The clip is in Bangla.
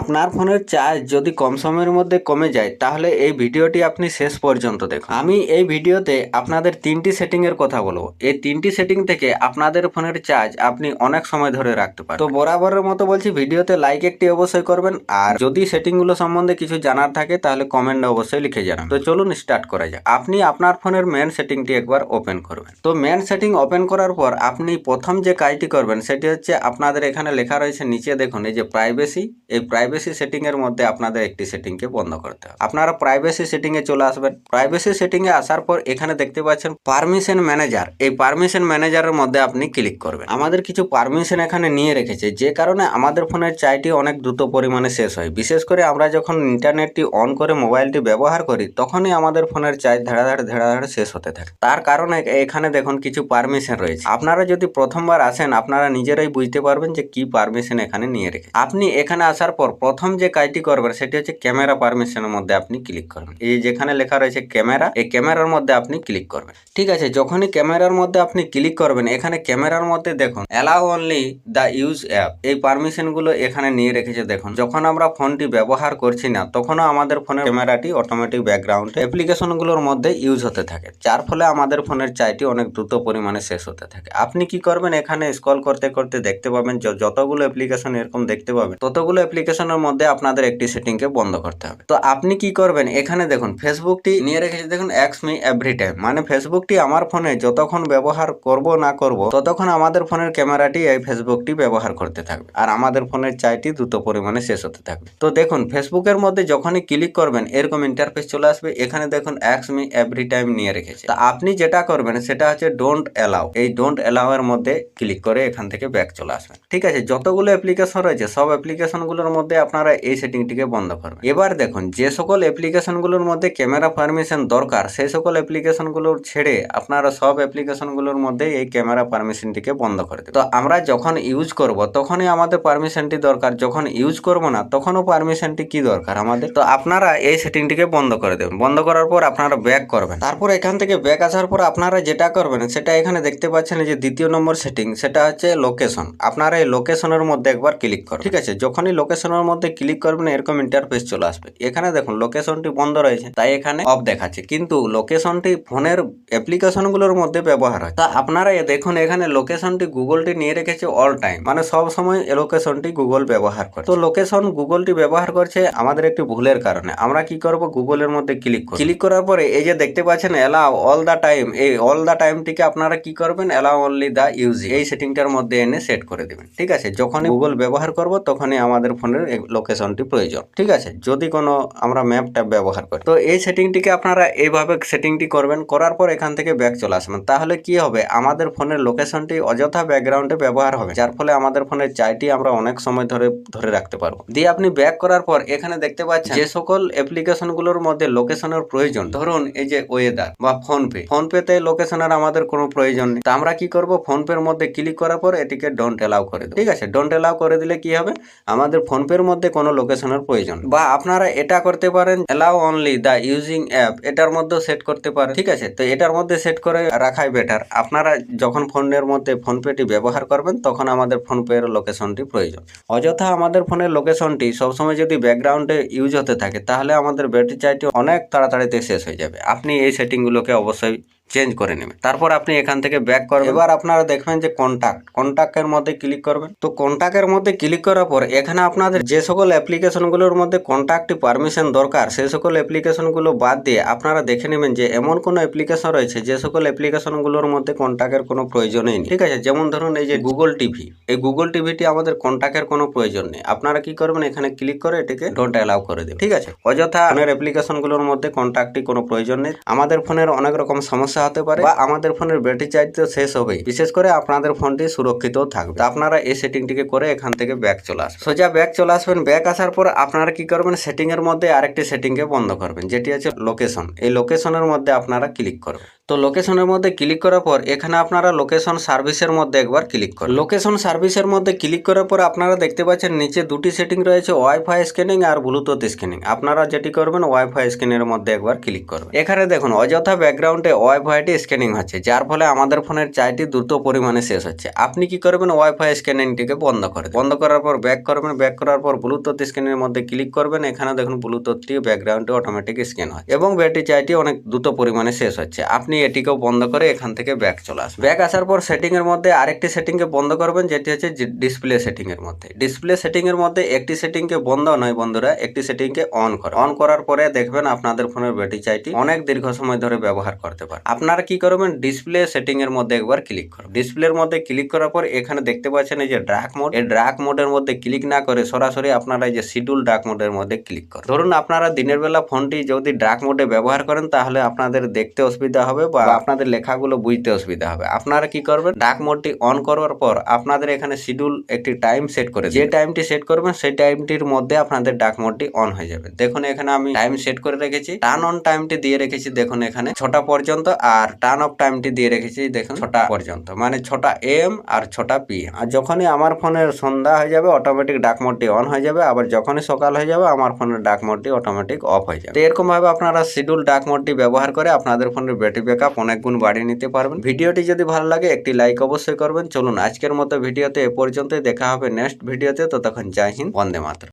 আপনার ফোনের চার্জ যদি কম সময়ের মধ্যে কমে যায়, তাহলে এই ভিডিওটি আপনি শেষ পর্যন্ত দেখুন। আমি এই ভিডিওতে আপনাদের তিনটি সেটিংয়ের কথা বলব। এই তিনটি সেটিং থেকে আপনাদের ফোনের চার্জ আপনি অনেক সময় ধরে রাখতে পারেন তো বরাবরের মতো বলছি, ভিডিওতে লাইক একটি অবশ্যই করবেন। আর যদি সেটিংগুলো সম্বন্ধে কিছু জানার থাকে, তাহলে কমেন্টে অবশ্যই লিখে জানান তো চলুন স্টার্ট করা যাক। আপনি আপনার ফোনের মেন সেটিংটি একবার ওপেন করবেন। তো মেন সেটিং ওপেন করার পর আপনি প্রথম যে কাজটি করবেন, সেটি হচ্ছে আপনাদের এখানে লেখা রয়েছে, নিচে দেখুন, এই যে প্রাইভেসি, এই প্রাইভেসি সেটিংয়ের মধ্যে আপনাদের একটি সেটিংকে বন্ধ করতে হবে। আপনারা প্রাইভেসি সেটিংয়ে চলে আসবেন। প্রাইভেসি সেটিংয়ে আসার পর এখানে দেখতে পাচ্ছেন পারমিশন ম্যানেজার এই পারমিশন ম্যানেজারের মধ্যে আপনি ক্লিক করবেন। আমাদের কিছু পারমিশন এখানে নিয়ে রেখেছে। যে কারণে আমাদের ফোনের চার্জটি অনেক দ্রুত পরিমাণে শেষ হয়। বিশেষ করে আমরা যখন ইন্টারনেটটি অন করে মোবাইলটি ব্যবহার করি, তখনই আমাদের ফোনের চার্জ ধাড়া ধাড়ে শেষ হতে থাকে। তার কারণে এখানে দেখুন কিছু পারমিশন রয়েছে। আপনারা যদি প্রথমবার আসেন, আপনারা নিজেরাই বুঝতে পারবেন যে কি পারমিশন এখানে নিয়ে রেখে আপনি এখানে আসার পর প্রথম যে কাজটি করবেন সেটি হচ্ছে ক্যামেরা পারমিশনের মধ্যে আপনি ক্লিক করবেন। এই যেখানে লেখা রয়েছে ক্যামেরা, এই ক্যামেরার মধ্যে আপনি ক্লিক করবেন। ঠিক আছে, যখনই ক্যামেরার মধ্যে আপনি ক্লিক করবেন, এখানে ক্যামেরার মধ্যে দেখুন allow only the use app এই পারমিশনগুলো এখানে নিয়ে রেখেছে, দেখুন, যখন আমরা ফোনটি ব্যবহার করছি না, তখনও আমাদের ফোনের ক্যামেরাটি অটোমেটিক ব্যাকগ্রাউন্ডে অ্যাপ্লিকেশনগুলোর মধ্যে ইউজ হতে থাকে। যার ফলে আমাদের ফোনের চাইটি অনেক দ্রুত পরিমাণে শেষ হতে থাকে। আপনি কি করবেন, এখানে স্ক্রল করতে করতে দেখতে পাবেন যতগুলো অ্যাপ্লিকেশন এরকম দেখতে পাবেন, ততগুলো অ্যাপ্লিকেশনের মধ্যে আপনাদের একটি সেটিংকে বন্ধ করতে হবে। তো আপনি কি করবেন? এখানে দেখুন ফেসবুকটি নিয়ে রেখেছে। দেখুন এক্স মি এভরি টাইম মানে ফেসবুকটি আমার ফোনে যতক্ষণ ব্যবহার করব না করব, ততক্ষণ আমাদের ফোনের ক্যামেরাটি এই ফেসবুকটি ব্যবহার করতে থাকবে। আর আমাদের ফোনের চাইটি দ্রুত পরিমাণে শেষ হতে থাকবে। তো দেখুন ফেসবুকের মধ্যে যখনই ক্লিক করবেন, এরকম ইন্টারফেস চলে আসবে। এখানে দেখুন এক্স মি এভরি টাইম নিয়ে রেখেছে। তা আপনি যেটা করবেন, সেটা হচ্ছে ডোন্ট অ্যালাউ এই ডোন্ট অ্যালাউ এর মধ্যে ক্লিক করে এখান থেকে ব্যাক চলে আসবেন। ঠিক আছে? যতগুলো অ্যাপ্লিকেশন রয়েছে, সব অ্যাপ্লিকেশনগুলোর মধ্যে আপনারা এই সেটিংটিকে বন্ধ করবেন। এবার দেখুন, যে সকল অ্যাপ্লিকেশনগুলোর মধ্যে ক্যামেরা পারমিশন দরকার, সেই সকল অ্যাপ্লিকেশনগুলোর ছেড়ে আপনারা সব অ্যাপ্লিকেশনগুলোর মধ্যে এই ক্যামেরা পারমিশনটিকে বন্ধ করে দেবেন। তো আমরা যখন ইউজ করব, তখনই আমাদের পারমিশনটি দরকার। যখন ইউজ করব না, তখনও পারমিশনটি কি দরকার আমাদের? তো আপনারা এই সেটিংটিকে বন্ধ করে দেবেন। বন্ধ করার পর আপনারা ব্যাক করবেন। তারপর এখান থেকে ব্যাক আসার পর আপনারা যেটা করবেন, সেটা এখানে দেখতে পাচ্ছেন যে দ্বিতীয় নম্বর সেটিং, সেটা হচ্ছে লোকেশন আপনারা এই লোকেশনের মধ্যে একবার ক্লিক করুন ঠিক আছে? যখনই লোকেশনের মধ্যে ক্লিক করবেন, এরকম ইন্টারফেস চলে আসবে। এখানে দেখুন লোকেশনটি বন্ধ রয়েছে, তাই এখানে অফ দেখাচ্ছে। কিন্তু লোকেশনটি ফোনের অ্যাপ্লিকেশনগুলোর মধ্যে ব্যবহার হয়। তা আপনারা দেখুন, এখানে লোকেশনটি গুগলটি নিয়ে রেখেছে অল টাইম মানে সব সময় লোকেশনটি গুগল ব্যবহার করে। তো লোকেশন গুগলটি ব্যবহার করছে আমাদের একটি ভুলের কারণে। আমরা কি করব? গুগলের মধ্যে ক্লিক করব। ক্লিক করার পরে এই যে দেখতে পাচ্ছেন অ্যালাউ অল দা টাইম এই অল দা টাইমটিকে আপনারা কি করবেন? অ্যালাউ অনলি দা ইউজ এই সেটিংটার মধ্যে এনে সেট করে দিবেন। ঠিক আছে? যখনই গুগল ব্যবহার করব, তখনই আমাদের ফোনের লোকেশনটি প্রয়োজন। ঠিক আছে? যদি কোনো আমরা ম্যাপ ট্যাপ ব্যবহার করি। তো এই সেটিংটিকে আপনারা এইভাবে সেটিংটি করবেন, করার পর এখান থেকে ব্যাক চলে আসবেন। তাহলে কি হবে? আমাদের ফোনের লোকেশনটি অযথা ব্যাকগ্রাউন্ডে ব্যবহার হবে, যার ফলে আমাদের ফোনের চাইটি আমরা অনেক সময় ধরে ধরে রাখতে পারব। দিয়ে আপনি ব্যাক করার পর এখানে দেখতে পাচ্ছেন যে সকল অ্যাপ্লিকেশনগুলোর মধ্যে লোকেশনের প্রয়োজন। ধরুন এই যে ওয়েদার বা ফোন পে ফোন পেতে লোকেশনের আমাদের কোনো প্রয়োজন নেই। তা আমরা কি করব? ফোনপের মধ্যে ক্লিক করার পর এটিকে ডোন্ট অ্যালাউ করে দেবো। ঠিক আছে? ডোন্ট অ্যালাউ করে দিলে কি হবে? আমাদের ফোন পের মধ্যে কোনো লোকেশনের প্রয়োজন। বা আপনারা এটা করতে পারেন allow only the using app এটার মধ্যেও সেট করতে পারেন, ঠিক আছে? তো এটার মধ্যে সেট করে রাখাই বেটার আপনারা যখন ফোনের মধ্যে ফোনপেটি ব্যবহার করবেন, তখন আমাদের ফোন পের লোকেশনটি প্রয়োজন। অযথা আমাদের ফোনের লোকেশনটি সবসময় যদি ব্যাকগ্রাউন্ডে ইউজ হতে থাকে, তাহলে আমাদের ব্যাটারি চার্জটি অনেক তাড়াতাড়িতে শেষ হয়ে যাবে। আপনি এই সেটিংগুলোকে অবশ্যই চেঞ্জ করে নেবেন তারপর আপনি এখান থেকে ব্যাক করবেন। এবার আপনারা দেখবেন যে কন্ট্যাক্ট কন্ট্যাক্টের মধ্যে ক্লিক করবেন। তো কন্ট্যাক্টের মধ্যে ক্লিক করার পর এখানে আপনাদের যে সকল অ্যাপ্লিকেশনগুলোর মধ্যে কন্ট্যাক্টটি পারমিশন দরকার, সেই সকল অ্যাপ্লিকেশনগুলো বাদ দিয়ে আপনারা দেখে নেবেন যে এমন কোনো অ্যাপ্লিকেশন রয়েছে যে সকল অ্যাপ্লিকেশনগুলোর মধ্যে কন্ট্যাক্টের কোনো প্রয়োজনই নেই। ঠিক আছে? যেমন ধরুন এই যে গুগল টিভি এই গুগল টিভিটি আমাদের কন্ট্যাক্টের কোনো প্রয়োজন নেই। আপনারা কি করবেন? এখানে ক্লিক করে এটিকে ডোন্ট অ্যালাউ করে দেবেন। ঠিক আছে? অযথা ফোনের অ্যাপ্লিকেশনগুলোর মধ্যে কন্ট্যাক্টটি কোনো প্রয়োজন নেই। আমাদের ফোনের অনেক রকম সমস্যা হতে পারে বা আমাদের ফোনের ব্যাটারি চার্জ তো শেষ হবেই। বিশেষ করে আপনাদের ফোনটি সুরক্ষিত থাকবে। আপনারা এই সেটিংটিকে করে এখান থেকে ব্যাক চলে আসবেন। সোজা ব্যাক চলে আসবেন। ব্যাক আসার পর আপনারা কি করবেন? সেটিং এর মধ্যে আরেকটি সেটিংকে বন্ধ করবেন, যেটি আছে লোকেশন। এই লোকেশনের মধ্যে আপনারা ক্লিক করবেন। তো লোকেশনের মধ্যে ক্লিক করার পর এখানে আপনারা লোকেশন সার্ভিসের মধ্যে একবার ক্লিক করুন। লোকেশন সার্ভিসের মধ্যে ক্লিক করার পর আপনারা দেখতে পাচ্ছেন নিচে দুটি সেটিং রয়েছে ওয়াইফাই স্ক্যানিং আর ব্লুটুথ স্ক্যানিং আপনারা যেটি করবেন ওয়াইফাই স্ক্যানের মধ্যে একবার ক্লিক করবেন। এখানে দেখুন, অযথা ব্যাকগ্রাউন্ডে ওয়াইফাইটি স্ক্যানিং হচ্ছে, যার ফলে আমাদের ফোনের চার্জটি দ্রুত পরিমাণে শেষ হচ্ছে। আপনি কি করবেন ওয়াইফাই স্ক্যানিংটিকে বন্ধ করে বন্ধ করার পর ব্যাক করবেন ব্যাক করার পর ব্লুটুথ স্ক্যানের মধ্যে ক্লিক করবেন। এখানে দেখুন ব্লুটুথটি ব্যাকগ্রাউন্ডে অটোমেটিক স্ক্যান হয় এবং ব্যাটারি চার্জটি অনেক দ্রুত পরিমাণে শেষ হচ্ছে। আপনি এটিকেও বন্ধ করে এখান থেকে ব্যাক চলে আসবেন ব্যাক আসার পর সেটিং এর মধ্যে আরেকটি সেটিং কে বন্ধ করবেন, যেটি হচ্ছে ডিসপ্লে সেটিং এর মধ্যে। ডিসপ্লে সেটিং এর মধ্যে একটি সেটিং কে বন্ধ নয় বন্ধুরা, একটি সেটিং কে অন করে। অন করার পরে দেখবেন আপনাদের ফোনের ব্যাটারি চার্জটি অনেক দীর্ঘ সময় ধরে ব্যবহার করতে পারে। আপনারা কি করবেন ডিসপ্লে সেটিং এর মধ্যে একবার ক্লিক করুন ডিসপ্লের মধ্যে ক্লিক করার পর এখানে দেখতে পাচ্ছেন এই যে ডার্ক মোড এই ডার্ক মোডের মধ্যে ক্লিক না করে সরাসরি আপনারা এই যে শিডিউল ডার্ক মোডের মধ্যে ক্লিক করুন। ধরুন আপনারা দিনের বেলা ফোনটি যদি ডার্ক মোডে ব্যবহার করেন, তাহলে আপনাদের দেখতে অসুবিধা হবে। বা আপনাদের লেখাগুলো বুঝতে অসুবিধা হবে। আপনারা কি করবেন? ডার্ক মোডটি অন করার পর আপনাদের এখানে শিডিউল একটি টাইম সেট করে যে টাইমটি সেট করবেন, সেই টাইমটির মধ্যে আপনাদের ডার্ক মোডটি অন হয়ে যাবে। দেখুন, এখানে আমি টাইম সেট করে রেখেছি। টার্ন অন টাইমটি দিয়ে রেখেছি, দেখুন এখানে ছটা পর্যন্ত আর টার্ন অফ টাইমটি দিয়ে রেখেছি, দেখুন ছটা পর্যন্ত। মানে ছটা এম আর ছটা পি আর যখনই আমার ফোনের সন্ধ্যা হয়ে যাবে অটোমেটিক ডাক মোডটি অন হয়ে যাবে। আবার যখনই সকাল হয়ে যাবে, আমার ফোনের ডাক মোডটি অটোমেটিক অফ হয়ে যাবে। এরকম ভাবে আপনারা শিডিউল ডাক মোডটি ব্যবহার করে আপনাদের ফোনের ব্যাটারি ব্যাকআপ, অনেক গুণ বাড়িয়ে নিতে পারবেন। ভিডিওটি যদি ভালো লাগে, একটি লাইক অবশ্যই করবেন। চলুন আজকের মতো ভিডিওতে এ পর্যন্তই। দেখা হবে নেক্সট ভিডিওতে। তো তখন জয় হিন্দ, বন্দে মাতরম।